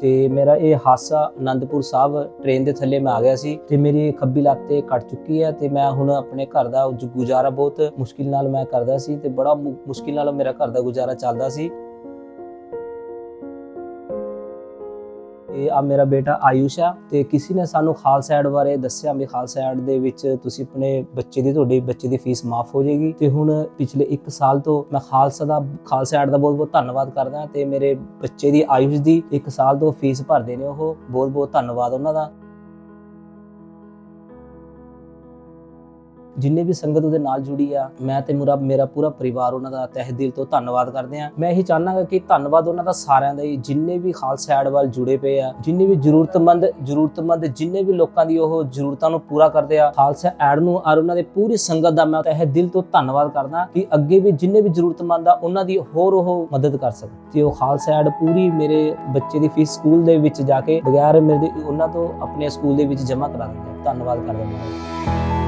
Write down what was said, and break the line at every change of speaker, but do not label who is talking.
ਤੇ ਮੇਰਾ ਇਹ ਹਾਦਸਾ ਆਨੰਦਪੁਰ ਸਾਹਿਬ ਟ੍ਰੇਨ ਦੇ ਥੱਲੇ ਮੈਂ ਆ ਗਿਆ ਸੀ ਤੇ ਮੇਰੀ ਖੱਬੀ ਲੱਤ ਤੇ ਕੱਟ ਚੁੱਕੀ ਹੈ ਤੇ ਮੈਂ ਹੁਣ ਆਪਣੇ ਘਰ ਦਾ ਗੁਜ਼ਾਰਾ ਬਹੁਤ ਮੁਸ਼ਕਿਲ ਨਾਲ ਮੈਂ ਕਰਦਾ ਸੀ ਤੇ ਬੜਾ ਮੁ- ਮੁਸ਼ਕਿਲ ਨਾਲ ਮੇਰਾ ਘਰ ਦਾ ਗੁਜ਼ਾਰਾ ਚੱਲਦਾ ਸੀ। ਤੇ ਆ ਮੇਰਾ ਬੇਟਾ ਆਯੂਸ਼ ਆ ਤੇ ਕਿਸੇ ਨੇ ਸਾਨੂੰ ਖਾਲਸਾ ਐਡ ਬਾਰੇ ਦੱਸਿਆ ਵੀ ਖਾਲਸਾ ਐਡ ਦੇ ਵਿੱਚ ਤੁਸੀਂ ਆਪਣੇ ਬੱਚੇ ਦੀ, ਤੁਹਾਡੀ ਬੱਚੇ ਦੀ ਫੀਸ ਮਾਫ ਹੋ ਜਾਏਗੀ। ਤੇ ਹੁਣ ਪਿਛਲੇ 1 ਸਾਲ ਤੋਂ ਮੈਂ ਖਾਲਸਾ ਦਾ, ਖਾਲਸਾ ਐਡ ਦਾ ਬਹੁਤ ਬਹੁਤ ਧੰਨਵਾਦ ਕਰਦਾ ਤੇ ਮੇਰੇ ਬੱਚੇ ਦੀ ਆਯੂਸ਼ ਦੀ 1 ਸਾਲ ਤੋਂ ਫੀਸ ਭਰਦੇ ਨੇ ਉਹ। ਬਹੁਤ ਬਹੁਤ ਧੰਨਵਾਦ ਉਹਨਾਂ ਦਾ। ਜਿੰਨੇ ਵੀ ਸੰਗਤ ਉਹਦੇ ਨਾਲ ਜੁੜੀ ਆ, ਮੈਂ ਤੇ ਮੇਰਾ ਮੇਰਾ ਪੂਰਾ ਪਰਿਵਾਰ ਉਹਨਾਂ ਦਾ ਤਹਿ ਦਿਲ ਤੋਂ ਧੰਨਵਾਦ ਕਰਦੇ ਆ ਮੈਂ ਇਹੀ ਚਾਹਨਾਗਾ ਕਿ ਧੰਨਵਾਦ ਉਹਨਾਂ ਦਾ ਸਾਰਿਆਂ ਦਾ ਹੀ, ਜਿੰਨੇ ਵੀ ਖਾਲਸਾ ਐਡ ਵੱਲ ਜੁੜੇ ਪਏ ਆ, ਜਿੰਨੇ ਵੀ ਜ਼ਰੂਰਤਮੰਦ ਜ਼ਰੂਰਤਮੰਦ ਜਿੰਨੇ ਵੀ ਲੋਕਾਂ ਦੀ ਉਹ ਜ਼ਰੂਰਤਾਂ ਨੂੰ ਪੂਰਾ ਕਰਦੇ ਆ, ਖਾਲਸਾ ਐਡ ਨੂੰ ਔਰ ਉਹਨਾਂ ਦੇ ਪੂਰੀ ਸੰਗਤ ਦਾ ਮੈਂ ਤਹਿ ਦਿਲ ਤੋਂ ਧੰਨਵਾਦ ਕਰਦਾ ਕਿ ਅੱਗੇ ਵੀ ਜਿੰਨੇ ਵੀ ਜ਼ਰੂਰਤਮੰਦ ਆ, ਉਹਨਾਂ ਦੀ ਹੋਰ ਉਹ ਮਦਦ ਕਰ ਸਕਣ। ਤੇ ਉਹ ਖਾਲਸਾ ਐਡ ਪੂਰੀ ਮੇਰੇ ਬੱਚੇ ਦੀ ਫੀਸ ਸਕੂਲ ਦੇ ਵਿੱਚ ਜਾ ਕੇ, ਬਗੈਰ ਮੇਰੇ ਉਹਨਾਂ ਤੋਂ ਆਪਣੇ ਸਕੂਲ ਦੇ ਵਿੱਚ ਜਮ੍ਹਾਂ ਕਰਾ ਦਿੰਦਾ ਧੰਨਵਾਦ ਕਰਦਾ ਮੈਂ